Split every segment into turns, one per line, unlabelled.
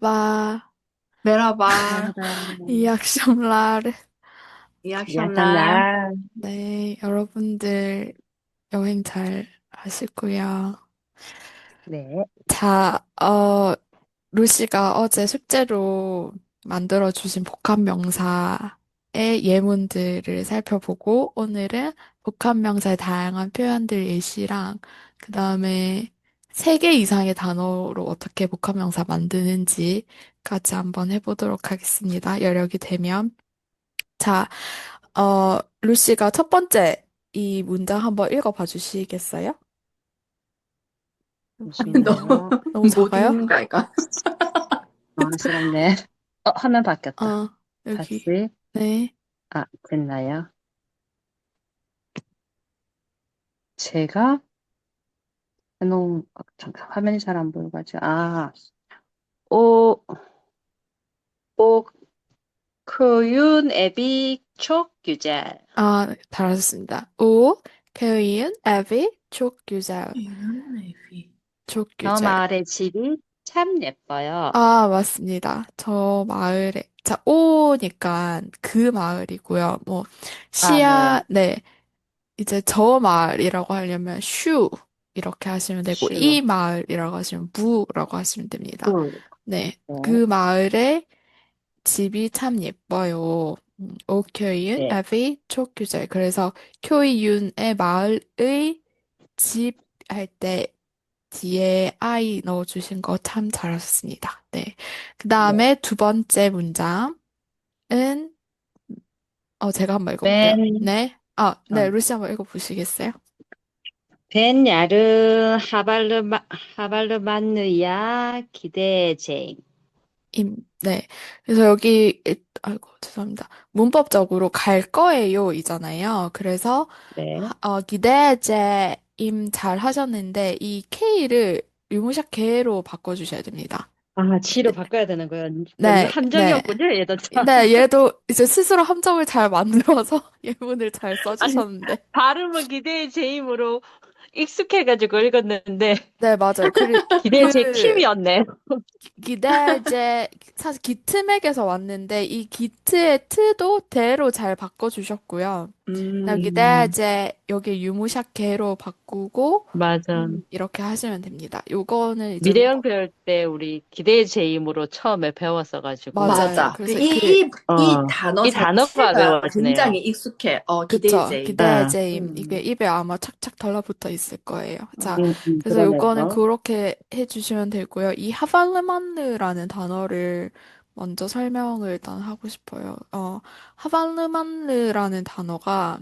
Merhaba.
Merhaba,
Merhaba.
İyi akşamlar.
iyi
İyi
akşamlar.
akşamlar.
네, 여러분들 여행 잘 하시고요.
네,
자, 어, 루시가 어제 숙제로 만들어주신 복합 명사의 예문들을 살펴보고 오늘은 복합 명사의 다양한 표현들 예시랑 그 다음에 세 개 이상의 단어로 어떻게 복합명사 만드는지까지 한번 해보도록 하겠습니다. 여력이 되면. 자, 어, 루시가 첫 번째 이 문장 한번 읽어봐 주시겠어요?
잠시만요.
너무
못
작아요?
읽는 거 아이가?
당황스럽네. 어, 화면 바뀌었다.
어, 여기.
다시.
네.
아, 됐나요? 제가 해놓은, 어, 잠깐, 화면이 잘 안 보여가지고, 아, 오, 오, 크윤 애비 촉 규제.
아, 잘하셨습니다. 오, 케이은, 에비, 족규자,
저
족규자.
마을의 집이 참 예뻐요.
아, 맞습니다. 저 마을에, 자, 오니까 그 마을이고요. 뭐,
아,
시야, 네. 이제 저 마을이라고 하려면 슈, 이렇게 하시면 되고,
슈.
이 마을이라고 하시면 무라고 하시면 됩니다.
꿀.
네.
네,
그 마을에 집이 참 예뻐요. 음, 오큐이윤,
네,
에비, 촉규제. 그래서 쿄이윤의 마을의 집 할 때 뒤에 I 넣어주신 거 참 잘하셨습니다. 네. 그
네.
다음에 두 번째 문장은, 어, 제가 한번 읽어볼게요.
벤,
네. 아, 네.
어.
루시 한번 읽어보시겠어요?
벤 야르 하발르마 하발르만느야 기대제.
임, 네. 그래서 여기, 일- 아이고, 죄송합니다. 문법적으로 갈 거예요, 이잖아요. 그래서,
네.
하- 어, 기대제 임 잘 하셨는데, 이 K를 유무샷 개로 바꿔주셔야 됩니다.
아, 지로 바꿔야 되는 거예요. 뭐
네, 네.
함정이었군요, 얘도 참.
네, 얘도 이제 스스로 함정을 잘 만들어서 예문을 잘
아니,
써주셨는데.
발음은 기대의 제임으로 익숙해가지고 읽었는데
네, 맞아요. 그,
기대의 제
그,
킴이었네.
기대제, 사실 기트맥에서 왔는데, 이 기트의 트도 대로 잘 바꿔주셨고요. 음, 기대제, 여기 유무샷 개로 바꾸고,
맞아.
음, 이렇게 하시면 됩니다. 요거는 이제,
미래형 배울 때 우리 기대의 제임으로 처음에 배웠어가지고.
맞아요.
맞아. 그
그래서
이,
그,
이, 이
어,
단어
이 단어가
자체가. 굉장히 익숙해. 어,
그쵸.
기대제임.
기대제임.
음,
이게 입에 아마 착착 달라붙어 있을 거예요. 자,
음, 음,
그래서 요거는
그러네요.
그렇게 해주시면 되고요. 이 하발르만르라는 단어를 먼저 설명을 일단 하고 싶어요. 어, 하발르만르라는 단어가,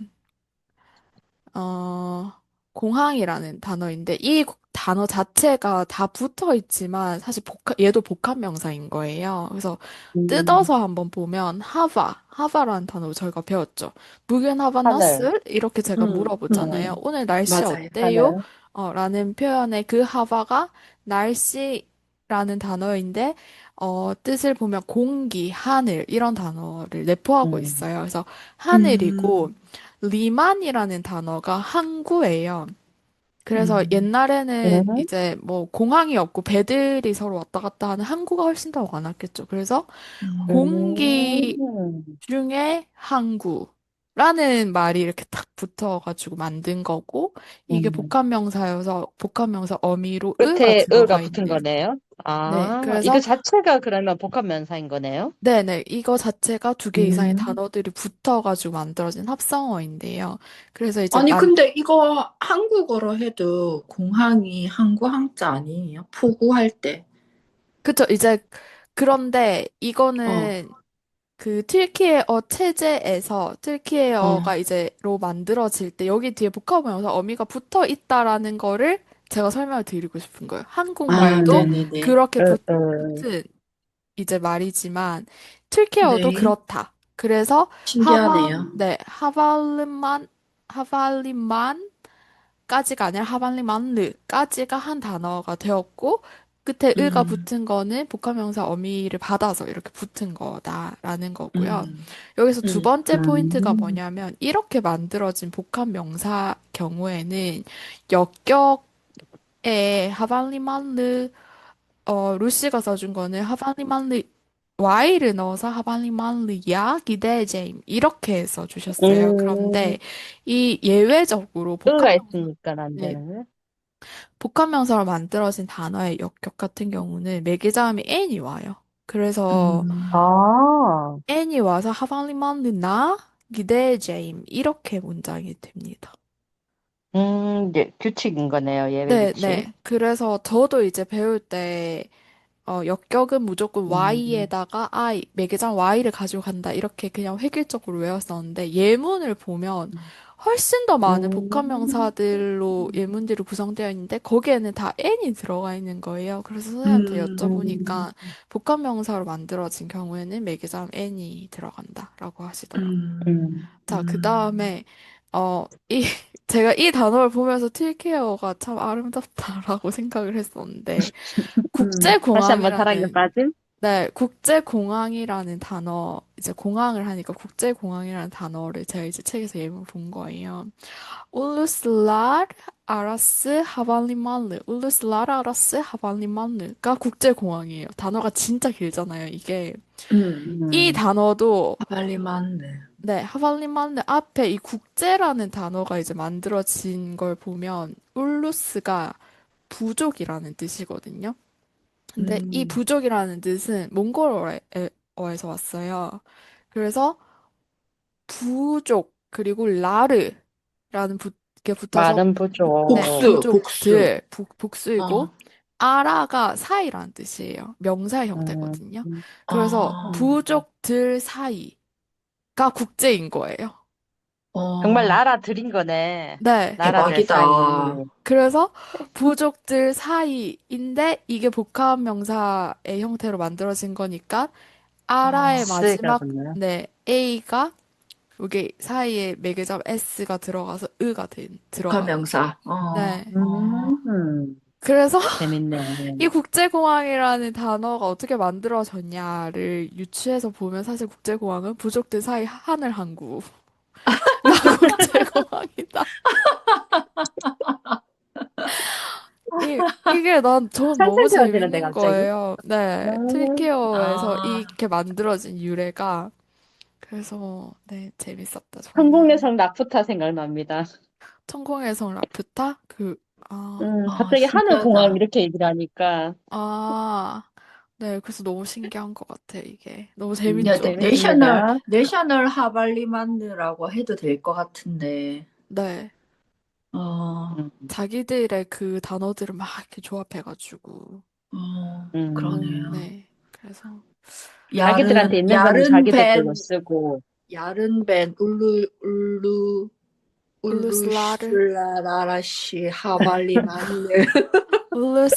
어, 공항이라는 단어인데, 이 단어 자체가 다 붙어 있지만, 사실 복합, 얘도 복합 명사인 거예요. 그래서
음,
뜯어서 한번 보면, 하바, 하바라는 단어 저희가 배웠죠. 무겐 하바
하늘.
나슬? 이렇게 제가
음,
물어보잖아요.
음,
오늘 날씨
맞아요.
어때요?
하늘.
어, 라는 표현의 그 하바가 날씨라는 단어인데, 어, 뜻을 보면 공기, 하늘, 이런 단어를 내포하고
음,
있어요. 그래서 하늘이고,
음,
리만이라는 단어가 항구예요. 그래서
음,
옛날에는
음,
이제 뭐 공항이 없고 배들이 서로 왔다 갔다 하는 항구가 훨씬 더 많았겠죠. 그래서
음,
공기
음.
중에 항구 라는 말이 이렇게 딱 붙어가지고 만든 거고, 이게
음.
복합명사여서 복합명사 어미로
끝에
으가
으가
들어가
붙은
있는.
거네요.
네,
아, 이거
그래서
자체가 그러면 복합명사인 거네요.
네네 이거 자체가 두 개 이상의
음.
단어들이 붙어가지고 만들어진 합성어인데요. 그래서 이제
아니,
만
근데 이거 한국어로 해도 공항이 항구 항자 아니에요? 포구할 때.
그쵸 이제 그런데
어,
이거는 그 튀르키예어 체제에서 튀르키예어가
어.
이제로 만들어질 때 여기 뒤에 복합 명사 어미가 붙어 있다라는 거를 제가 설명을 드리고 싶은 거예요.
아,
한국말도
네네네.
그렇게
어,
붙,
어.
붙은 이제 말이지만 튀르키예어도
네.
그렇다. 그래서 하바
신기하네요.
네 하발리만 하발리만까지가 아니라 하발리만르까지가 한 단어가 되었고 끝에 으가
음,
붙은 거는 복합명사 어미를 받아서 이렇게 붙은 거다라는 거고요.
음,
여기서 두
음,
번째 포인트가
음.
뭐냐면 이렇게 만들어진 복합명사 경우에는 역격의 하발리만르 어, 루시가 써준 거는 하발리만리 Y를 넣어서 하발리만리야 기대제임 이렇게 써주셨어요.
음,
그런데 이 예외적으로
의가
복합명사
있으니까 안
네,
되는.
복합명사로 만들어진 단어의 역격 같은 경우는 매개자음이 n이 와요. 그래서
음,
아,
n이 와서 하발리만리나 기대 제임 이렇게 문장이 됩니다.
음, 이제 규칙인 거네요. 예외
네,
규칙.
네. 그래서 저도 이제 배울 때 어, 역격은 무조건
음,
Y에다가 I, 매개장 Y를 가지고 간다. 이렇게 그냥 획일적으로 외웠었는데, 예문을 보면 훨씬 더 많은
음,
복합 명사들로 예문들이 구성되어 있는데, 거기에는 다 N이 들어가 있는 거예요. 그래서 선생님한테
음,
여쭤보니까, 복합 명사로 만들어진 경우에는 매개장 N이 들어간다라고 하시더라고요.
음,
음.
자, 그
음,
다음에, 어, 이, 제가 이 단어를 보면서 틸케어가 참 아름답다라고 생각을 했었는데,
음,
다시 한번 사랑에
국제공항이라는
빠짐?
네, 국제공항이라는 단어, 이제 공항을 하니까 국제공항이라는 단어를 제가 이제 책에서 예문 본 거예요. 울루슬라르 아라스 하발리만르, 울루슬라르 아라스 하발리만르가 국제공항이에요. 단어가 진짜 길잖아요, 이게.
음.
이
음,
단어도,
빨리 맞네.
네, 하발리만르 앞에 이 국제라는 단어가 이제 만들어진 걸 보면, 울루스가 부족이라는 뜻이거든요. 근데 이
음,
부족이라는 뜻은 몽골어에서 왔어요. 그래서 부족 그리고 라르라는 부, 게 붙어서
많은
네,
부족.
복수, 복수.
부족들 부, 복수이고
어,
아라가 사이라는 뜻이에요. 명사의
음,
형태거든요. 그래서
아,
음.
부족들 사이가 국제인 거예요.
정말
어,
나라 들인 거네.
네.
나라들
대박이다.
사이.
그래서 부족들 사이인데 이게 복합 명사의 형태로 만들어진 거니까 아라의
어,
쓰가
마지막
붙네요.
네 A가 여기 사이에 매개점 S가 들어가서 의가 된, 들어가요.
가명사. 어,
네.
어,
음,
그래서
재밌네.
이 국제공항이라는 단어가 어떻게 만들어졌냐를 유추해서 보면 사실 국제공항은 부족들 사이 하늘 항구 가 국제공항이다. 이, 이게 난, 저는 너무 재밌는
갑자기.
거예요. 네.
음,
튀르키예어에서
아,
이렇게 만들어진 유래가. 그래서, 네, 재밌었다, 정말.
여성 라푸타 생각납니다.
천공의 성 라퓨타? 그, 아,
음,
아,
갑자기 하늘 공항
신기하다.
이렇게 얘기를 하니까.
아, 네, 그래서 너무 신기한 것 같아, 이게. 너무
음,
야,
재밌죠?
내셔널,
재밌습니다.
내셔널 하발리만느라고 해도 될 것 같은데.
네.
어,
음,
자기들의 그 단어들을 막 이렇게 조합해가지고.
어,
음.
그러네요.
네. 그래서,
자기들한테
야른,
있는 거는
야른
자기들끼리
벤,
쓰고.
야른 벤, 울루, 울루,
울루슬라르,
울루슬라라시 하발리만느.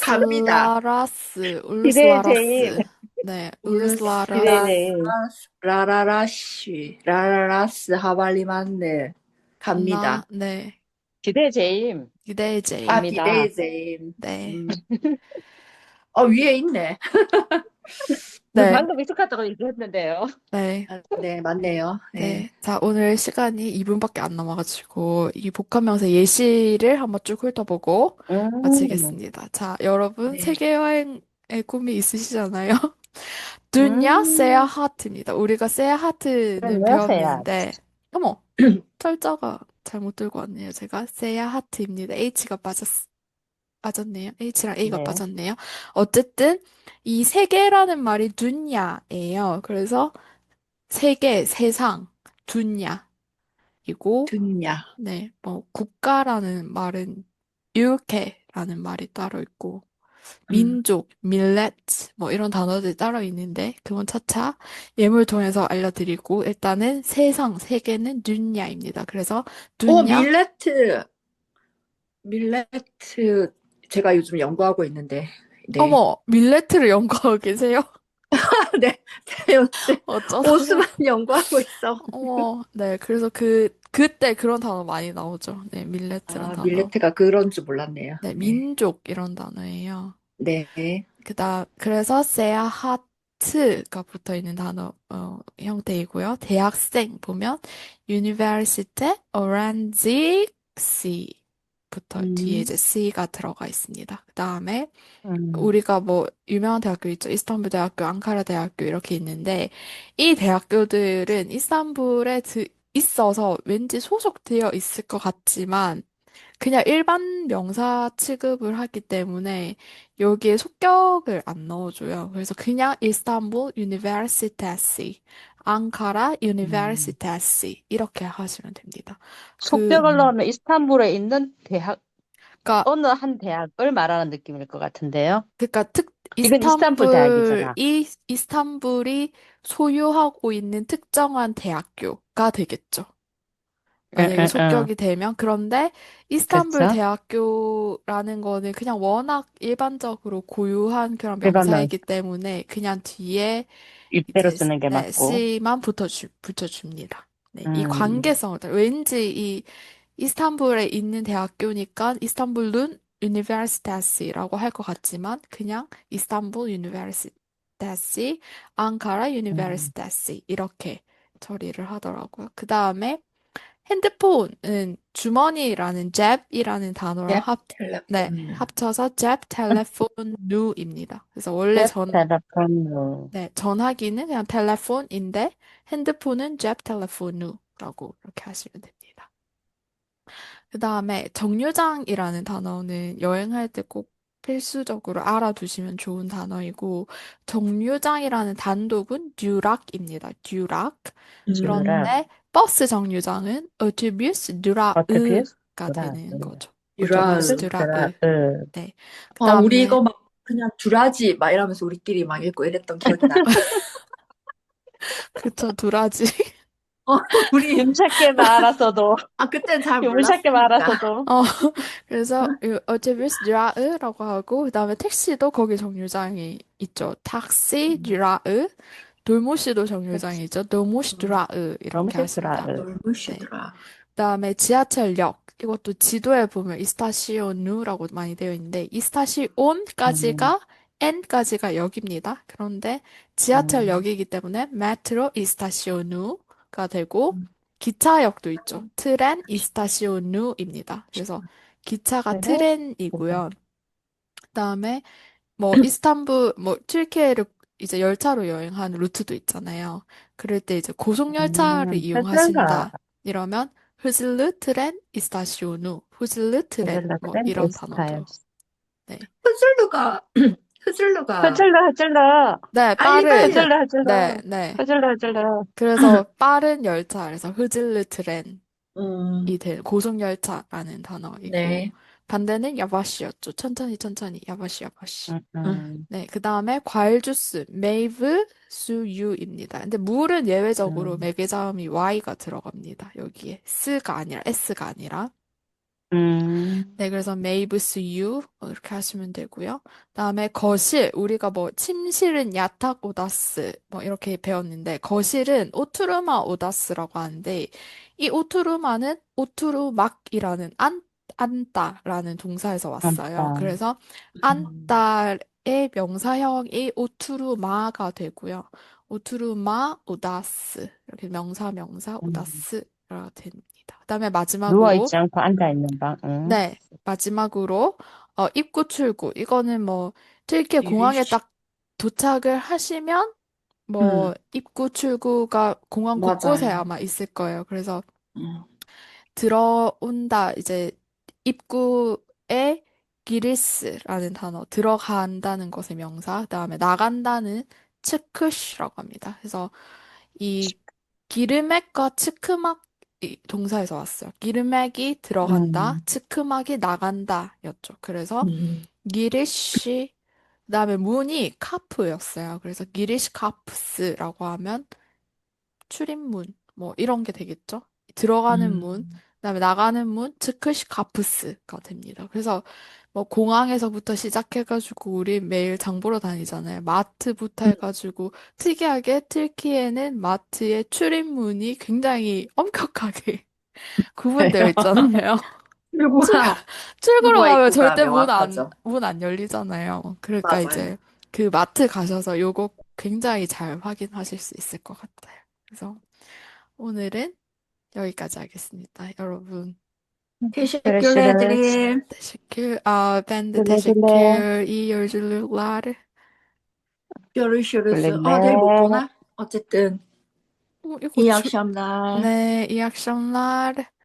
갑니다.
울루슬라라스,
기대의 제임,
울루슬라라스. 네,
기대의
울루슬라라스.
제임.
라라라시, 라라라스 하발리만느.
나,
갑니다.
네.
기대의 제임.
기대의
아,
제임.
갑니다.
비데이제임.
네.
음. 어, 위에 있네.
네.
방금 익숙하다고 얘기했는데요.
네.
아, 네, 맞네요. 네.
네. 자, 오늘 시간이 2분밖에 안 남아가지고, 이 복합명사 예시를 한번 쭉 훑어보고
음,
마치겠습니다. 자, 여러분,
네.
세계여행의 꿈이 있으시잖아요? 두냐
음,
세야하트입니다. 우리가 세야하트는
안녕하세요.
배웠는데, 어머, 철자가 잘못 들고 왔네요. 제가 세야하트입니다. H가 빠졌, 빠졌네요. H랑 A가
네.
빠졌네요. 어쨌든, 이 세계라는 말이 두냐예요. 그래서 세계, 세상, 두냐이고,
듣냐.
네, 뭐, 국가라는 말은 유케라는 말이 따로 있고,
음.
민족, 밀레트, 뭐 이런 단어들이 따로 있는데, 그건 차차 예물 통해서 알려드리고, 일단은 세상, 세계는 두냐입니다. 그래서
오,
두냐,
밀레트. 밀레트. 제가 요즘 연구하고 있는데. 네.
어머, 밀레트를 연구하고 계세요?
네. 요새
어쩌다가.
오스만 연구하고 있어.
어머, 네, 그래서 그, 그때 그런 단어 많이 나오죠. 네, 밀레트란
아,
단어.
밀레트가 그런 줄 몰랐네요.
네,
네.
민족 이런 단어예요.
네.
그다음 그래서 세아하트가 붙어 있는 단어 어, 형태이고요. 대학생 보면 Université Orangerie 부터 뒤에
음,
이제 C가 들어가 있습니다. 그 다음에
음,
우리가 뭐 유명한 대학교 있죠. 이스탄불 대학교, 앙카라 대학교 이렇게 있는데 이 대학교들은 이스탄불에 드- 있어서 왠지 소속되어 있을 것 같지만 그냥 일반 명사 취급을 하기 때문에 여기에 속격을 안 넣어줘요. 그래서 그냥 이스탄불 유니버시테시, 앙카라
음.
유니버시테시 이렇게 하시면 됩니다. 그
속격을 넣으면 이스탄불에 있는 대학,
그러니까
어느 한 대학을 말하는 느낌일 것 같은데요.
그러니까 특
이건 이스탄불 대학이잖아.
이스탄불이 이스탄불이 소유하고 있는 특정한 대학교가 되겠죠.
응,
만약에
응, 응.
속격이 되면 그런데 이스탄불
그렇죠?
대학교라는 거는 그냥 워낙 일반적으로 고유한 그런
일반 명,
명사이기 때문에 그냥 뒤에 이제
쓰는 게
네,
맞고.
C만 붙여주, 붙여줍니다. 네, 이
음,
관계성을 왠지 이 이스탄불에 있는 대학교니까 이스탄불룬 유니버시테시라고 할 것 같지만 그냥 이스탄불 유니버시테시, 앙카라
음,
유니버시테시 이렇게 처리를 하더라고요. 그 다음에 핸드폰은 주머니라는 잽이라는 단어랑
네,
합, 네,
텔레폰.
합쳐서 잽 텔레폰 누입니다. 그래서 원래
웹
전,
텔레폰으로.
네, 전화기는 그냥 텔레폰인데 핸드폰은 잽 텔레폰 누라고 이렇게 하시면 됩니다. 그 다음에 정류장이라는 단어는 여행할 때 꼭 필수적으로 알아두시면 좋은 단어이고 정류장이라는 단독은 듀락입니다. 듀락.
음,
듀락,
그런데 버스 정류장은 어투비스
어트비스,
드라으가 되는
드라으,
거죠.
유라.
어투비스
어트비스,
드라으.
드라으.
네.
어, 우리
그다음에
이거 막 그냥 두라지 막 이러면서 우리끼리 막 읽고 이랬던 기억이 나.
그쵸 두라지.
어, 우리
유무샵게 말았어도,
아 그땐 잘
유무샵게
몰랐으니까.
말았어도.
어 그래서 어투비스 드라으라고 하고 그다음에 택시도 거기 정류장이 있죠.
음,
드라으. 돌모시도 정류장이 있죠. 돌모시
음,
드라으 이렇게 하십니다. 네.
놀무시더라.
그다음에 지하철역 이것도 지도에 보면 이스타시오누라고 많이 되어 있는데 이스타시온까지가 N까지가 역입니다. 그런데
음,
지하철역이기 때문에 메트로 이스타시오누가 되고
음,
기차역도 있죠. 트렌 이스타시오누입니다. 그래서 기차가? 트렌이고요. 그다음에 뭐 이스탄불 뭐 튀르키예를 이제 열차로 여행하는 루트도 있잖아요. 그럴 때 이제 고속열차를
음,
이용하신다. 이러면 흐즐르 트렌 이스타시오누, 흐즐르 트렌 뭐
트렌
이런. 단어도 네.
흐즐루가 흐즐루가
흐질러, 흐질러,
네, 빠른
흐질러,
네, 네.
흐질러, 흐질러.
그래서 빠른 열차 그래서 흐즐르 트렌이
음,
된 고속열차라는 단어이고
네.
반대는 야바시였죠. 천천히 천천히 야바시 야바시.
음, 음,
네, 그 다음에 과일 주스, 메이브 수유입니다. 근데 물은 예외적으로
음,
매개 자음이 Y가 들어갑니다. 여기에 스가 아니라 S가 아니라.
음,
네, 그래서 메이브 수유 뭐 이렇게 하시면 되고요. 그다음에 거실, 우리가 뭐 침실은 야탁 오다스 뭐 이렇게 배웠는데 거실은 오투르마 오다스라고 하는데 이 오투르마는 오투르막이라는 안 안다라는 동사에서 왔어요.
안다.
그래서
음,
안달의 명사형이 오투르마가 되고요. 오투르마 오다스 이렇게 명사 명사
음.
오다스가 됩니다. 그다음에 마지막으로
누워있지 않고 앉아있는 방, 응.
네 마지막으로 어, 입구 출구 이거는 뭐 튀르키예 공항에. 딱 도착을 하시면 뭐
음,
입구 출구가 공항 곳곳에
맞아요.
아마 있을 거예요. 그래서
음,
들어온다 이제 입구에 기리스라는 단어 들어간다는 것의 명사 그다음에 나간다는 츠크시라고 합니다. 그래서 이 기르맥과 츠크막 이 동사에서 왔어요. 기르맥이 들어간다,
음,
츠크막이 나간다였죠. 그래서
음,
기리시 그다음에 문이 카프였어요. 그래서 기리시 카프스라고 하면 출입문 뭐 이런 게 되겠죠. 들어가는 문,
음,
그다음에 나가는 문, 츠크시카프스가 됩니다. 그래서 뭐 공항에서부터 시작해가지고 우리 매일 장 보러 다니잖아요. 마트부터
음,
해가지고 특이하게 튀르키예는 마트의 출입문이 굉장히 엄격하게 구분되어 있잖아요.
출구가
출구로 가면 절대 문 안. 문 안 열리잖아요. 그러니까
맞아요.
이제 그 마트 가셔서 요거 굉장히 잘 확인하실 수 있을 것 같아요. 그래서 오늘은 여기까지 하겠습니다. 여러분,
Teşekkür
Görüşürüz.
ederim.
Teşekkür. Aa, ben de
Güle güle.
teşekkür. İyi yolculuklar.
Görüşürüz.
güle
아, 내일 못
güle.
보나? 어쨌든
어, 이거
iyi
주-
akşamlar.
네, 이 akşamlar.